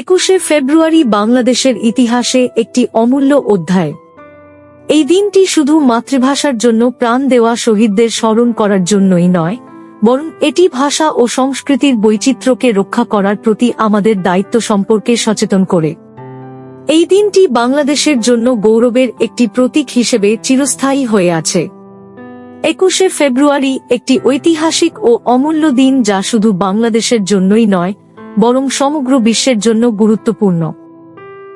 একুশে ফেব্রুয়ারি বাংলাদেশের ইতিহাসে একটি অমূল্য অধ্যায়। এই দিনটি শুধু মাতৃভাষার জন্য প্রাণ দেওয়া শহীদদের স্মরণ করার জন্যই নয়, বরং এটি ভাষা ও সংস্কৃতির বৈচিত্র্যকে রক্ষা করার প্রতি আমাদের দায়িত্ব সম্পর্কে সচেতন করে। এই দিনটি বাংলাদেশের জন্য গৌরবের একটি প্রতীক হিসেবে চিরস্থায়ী হয়ে আছে। একুশে ফেব্রুয়ারি একটি ঐতিহাসিক ও অমূল্য দিন যা শুধু বাংলাদেশের জন্যই নয় বরং সমগ্র বিশ্বের জন্য গুরুত্বপূর্ণ।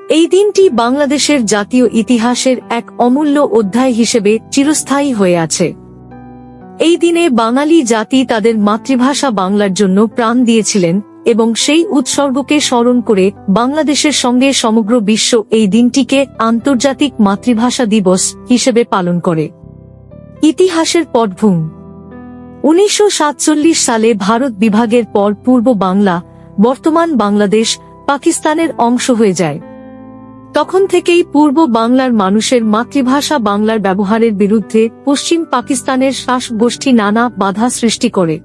এই দিনটি বাংলাদেশের জাতীয় ইতিহাসের এক অমূল্য অধ্যায় হিসেবে চিরস্থায়ী হয়ে আছে। এই দিনে বাঙালি জাতি তাদের মাতৃভাষা বাংলার জন্য প্রাণ দিয়েছিলেন এবং সেই উৎসর্গকে স্মরণ করে বাংলাদেশের সঙ্গে সমগ্র বিশ্ব এই দিনটিকে আন্তর্জাতিক মাতৃভাষা দিবস হিসেবে পালন করে। ইতিহাসের পটভূম। উনিশশো সাতচল্লিশ সালে ভারত বিভাগের পর পূর্ব বাংলা বর্তমান বাংলাদেশ পাকিস্তানের অংশ হয়ে যায়। তখন থেকেই পূর্ব বাংলার মানুষের মাতৃভাষা বাংলার ব্যবহারের বিরুদ্ধে পশ্চিম পাকিস্তানের শাস গোষ্ঠী নানা বাধা সৃষ্টি করে।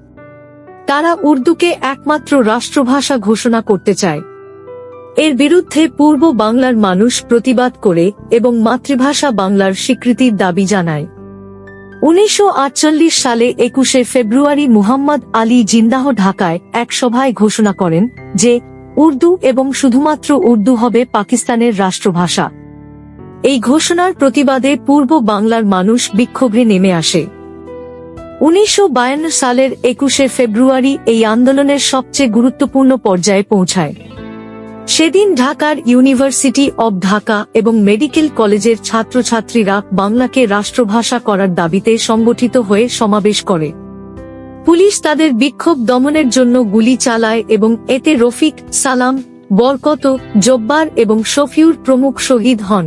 তারা উর্দুকে একমাত্র রাষ্ট্রভাষা ঘোষণা করতে চায়। এর বিরুদ্ধে পূর্ব বাংলার মানুষ প্রতিবাদ করে এবং মাতৃভাষা বাংলার স্বীকৃতির দাবি জানায়। উনিশশো আটচল্লিশ সালে একুশে ফেব্রুয়ারি মুহাম্মদ আলী জিন্দাহ ঢাকায় এক সভায় ঘোষণা করেন যে, উর্দু এবং শুধুমাত্র উর্দু হবে পাকিস্তানের রাষ্ট্রভাষা। এই ঘোষণার প্রতিবাদে পূর্ব বাংলার মানুষ বিক্ষোভে নেমে আসে। উনিশশো বায়ান্ন সালের একুশে ফেব্রুয়ারি এই আন্দোলনের সবচেয়ে গুরুত্বপূর্ণ পর্যায়ে পৌঁছায়। সেদিন ঢাকার ইউনিভার্সিটি অব ঢাকা এবং মেডিকেল কলেজের ছাত্রছাত্রীরা বাংলাকে রাষ্ট্রভাষা করার দাবিতে সংগঠিত হয়ে সমাবেশ করে। পুলিশ তাদের বিক্ষোভ দমনের জন্য গুলি চালায় এবং এতে রফিক, সালাম, বরকত, জব্বার এবং শফিউর প্রমুখ শহীদ হন।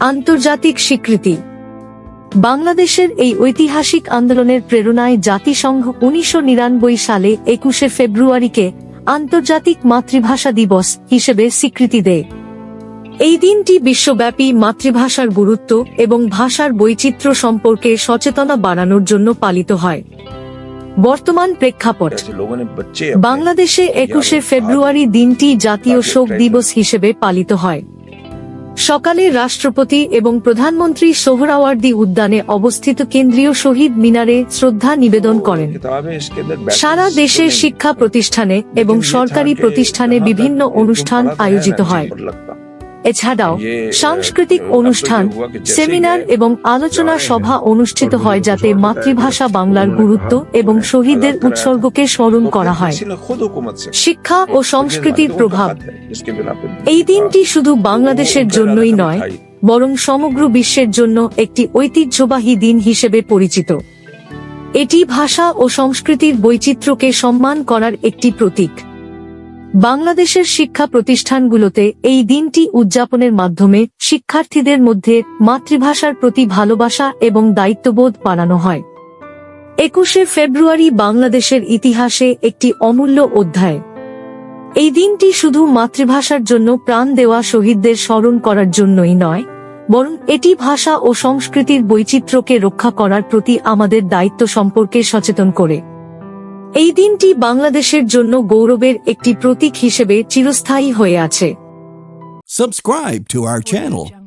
আন্তর্জাতিক স্বীকৃতি। বাংলাদেশের এই ঐতিহাসিক আন্দোলনের প্রেরণায় জাতিসংঘ উনিশশো নিরানব্বই সালে একুশে ফেব্রুয়ারিকে আন্তর্জাতিক মাতৃভাষা দিবস হিসেবে স্বীকৃতি দেয়। এই দিনটি বিশ্বব্যাপী মাতৃভাষার গুরুত্ব এবং ভাষার বৈচিত্র্য সম্পর্কে সচেতনা বাড়ানোর জন্য পালিত হয়। বর্তমান প্রেক্ষাপট। বাংলাদেশে একুশে ফেব্রুয়ারি দিনটি জাতীয় শোক দিবস হিসেবে পালিত হয়। সকালে রাষ্ট্রপতি এবং প্রধানমন্ত্রী সোহরাওয়ার্দী উদ্যানে অবস্থিত কেন্দ্রীয় শহীদ মিনারে শ্রদ্ধা নিবেদন করেন। সারা দেশের শিক্ষা প্রতিষ্ঠানে এবং সরকারি প্রতিষ্ঠানে বিভিন্ন অনুষ্ঠান আয়োজিত হয়। এছাড়াও সাংস্কৃতিক অনুষ্ঠান সেমিনার এবং আলোচনা সভা অনুষ্ঠিত হয় যাতে মাতৃভাষা বাংলার গুরুত্ব এবং শহীদদের উৎসর্গকে স্মরণ করা হয়। শিক্ষা ও সংস্কৃতির প্রভাব। এই দিনটি শুধু বাংলাদেশের জন্যই নয় বরং সমগ্র বিশ্বের জন্য একটি ঐতিহ্যবাহী দিন হিসেবে পরিচিত। এটি ভাষা ও সংস্কৃতির বৈচিত্র্যকে সম্মান করার একটি প্রতীক। বাংলাদেশের শিক্ষা প্রতিষ্ঠানগুলোতে এই দিনটি উদযাপনের মাধ্যমে শিক্ষার্থীদের মধ্যে মাতৃভাষার প্রতি ভালোবাসা এবং দায়িত্ববোধ বাড়ানো হয়। একুশে ফেব্রুয়ারি বাংলাদেশের ইতিহাসে একটি অমূল্য অধ্যায়। এই দিনটি শুধু মাতৃভাষার জন্য প্রাণ দেওয়া শহীদদের স্মরণ করার জন্যই নয়, বরং এটি ভাষা ও সংস্কৃতির বৈচিত্র্যকে রক্ষা করার প্রতি আমাদের দায়িত্ব সম্পর্কে সচেতন করে। এই দিনটি বাংলাদেশের জন্য গৌরবের একটি প্রতীক হিসেবে চিরস্থায়ী হয়ে আছে। Subscribe to our channel.